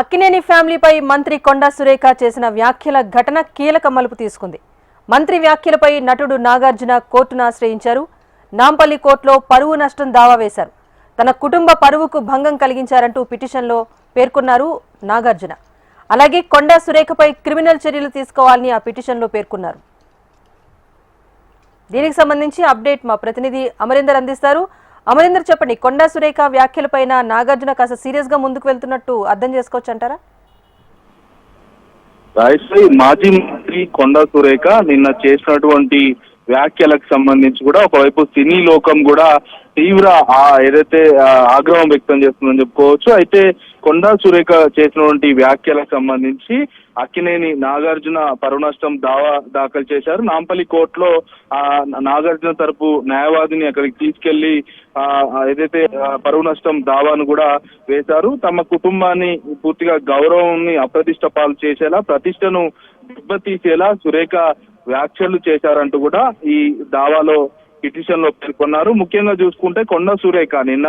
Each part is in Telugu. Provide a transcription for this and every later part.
అక్కినేని ఫ్యామిలీపై మంత్రి కొండా సురేఖ చేసిన వ్యాఖ్యల ఘటన కీలక మలుపు తీసుకుంది. మంత్రి వ్యాఖ్యలపై నటుడు నాగార్జున కోర్టును ఆశ్రయించారు. నాంపల్లి కోర్టులో పరువు నష్టం దావా వేశారు. తన కుటుంబ పరువుకు భంగం కలిగించారంటూ పిటిషన్లో పేర్కొన్నారు నాగార్జున. అలాగే కొండా సురేఖపై క్రిమినల్ చర్యలు తీసుకోవాలని ఆ పిటిషన్లో పేర్కొన్నారు. దీనికి సంబంధించి అప్డేట్ మా ప్రతినిధి అమరేందర్ అందిస్తారు. అమరేందర్ చెప్పండి కొండా సురేఖ వ్యాఖ్యలపైన నాగార్జున కాస్త సీరియస్గా ముందుకు వెళ్తున్నట్టు అర్థం చేసుకోవచ్చు అంటారా? రాయశ్రీ మాజీ మంత్రి కొండా సురేఖ నిన్న చేసినటువంటి వ్యాఖ్యలకు సంబంధించి కూడా ఒకవైపు సినీ లోకం కూడా తీవ్ర ఆ ఏదైతే ఆగ్రహం వ్యక్తం చేస్తుందని చెప్పుకోవచ్చు. అయితే కొండా సురేఖ చేసినటువంటి వ్యాఖ్యలకు సంబంధించి అక్కినేని నాగార్జున పరువునష్టం దావా దాఖలు చేశారు. నాంపల్లి కోర్టులో ఆ నాగార్జున తరపు న్యాయవాదిని అక్కడికి తీసుకెళ్ళి ఆ ఏదైతే పరువు నష్టం దావాను కూడా వేశారు. తమ కుటుంబాన్ని పూర్తిగా గౌరవాన్ని అప్రతిష్ట పాలు చేసేలా ప్రతిష్టను దెబ్బతీసేలా సురేఖ వ్యాఖ్యలు చేశారంటూ కూడా ఈ దావాలో పిటిషన్లో పేర్కొన్నారు. ముఖ్యంగా చూసుకుంటే కొండ సురేఖ నిన్న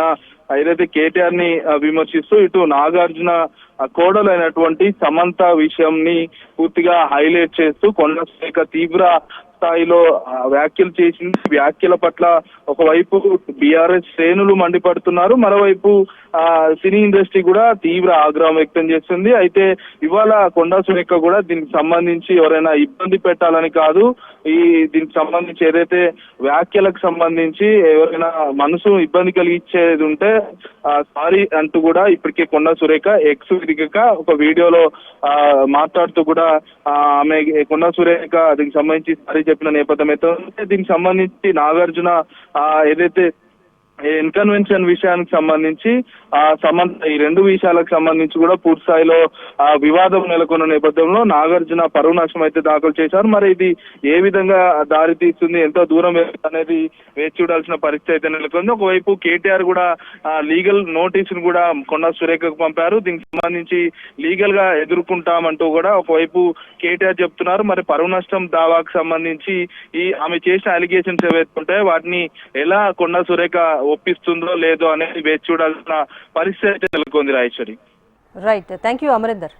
ఏదైతే కేటీఆర్ని విమర్శిస్తూ ఇటు నాగార్జున ఆ, కోడలైనటువంటి సమంత విషయంని పూర్తిగా హైలైట్ చేస్తూ కొండ సురేఖ తీవ్ర స్థాయిలో వ్యాఖ్యలు చేసింది. వ్యాఖ్యల పట్ల ఒకవైపు బీఆర్ఎస్ శ్రేణులు మండిపడుతున్నారు మరోవైపు ఆ సినీ ఇండస్ట్రీ కూడా తీవ్ర ఆగ్రహం వ్యక్తం చేస్తుంది. అయితే ఇవాళ కొండా సురేఖ కూడా దీనికి సంబంధించి ఎవరైనా ఇబ్బంది పెట్టాలని కాదు ఈ దీనికి సంబంధించి ఏదైతే వ్యాఖ్యలకు సంబంధించి ఎవరైనా మనసు ఇబ్బంది కలిగించేది ఉంటే సారీ అంటూ కూడా ఇప్పటికే కొండా సురేఖ ఎక్స్ దిగక ఒక వీడియోలో ఆ, మాట్లాడుతూ కూడా ఆ, ఆమె కొండా సురేఖ దీనికి సంబంధించి సారీ చెప్పిన నేపథ్యం అయితే దీనికి సంబంధించి నాగార్జున ఆ, ఏదైతే ఇన్కన్వెన్షన్ విషయానికి సంబంధించి ఆ సంబంధ ఈ రెండు విషయాలకు సంబంధించి కూడా పూర్తి స్థాయిలో ఆ వివాదం నెలకొన్న నేపథ్యంలో నాగార్జున పరువు నష్టం అయితే దాఖలు చేశారు. మరి ఇది ఏ విధంగా దారి తీస్తుంది ఎంతో దూరం అనేది వేచి చూడాల్సిన పరిస్థితి అయితే నెలకొంది. ఒకవైపు కేటీఆర్ కూడా లీగల్ నోటీసును కూడా కొండా సురేఖకు పంపారు. దీనికి సంబంధించి లీగల్గా ఎదుర్కొంటామంటూ కూడా ఒకవైపు కేటీఆర్ చెప్తున్నారు. మరి పరువు నష్టం దావాకు సంబంధించి ఈ ఆమె చేసిన అలిగేషన్స్ ఏవైతే ఉంటాయో వాటిని ఎలా కొండా సురేఖ ఒప్పిస్తుందో లేదో అనేది వేచి చూడాల్సిన పరిస్థితి అయితే నెలకొంది Rayeshwari right thank you Amarender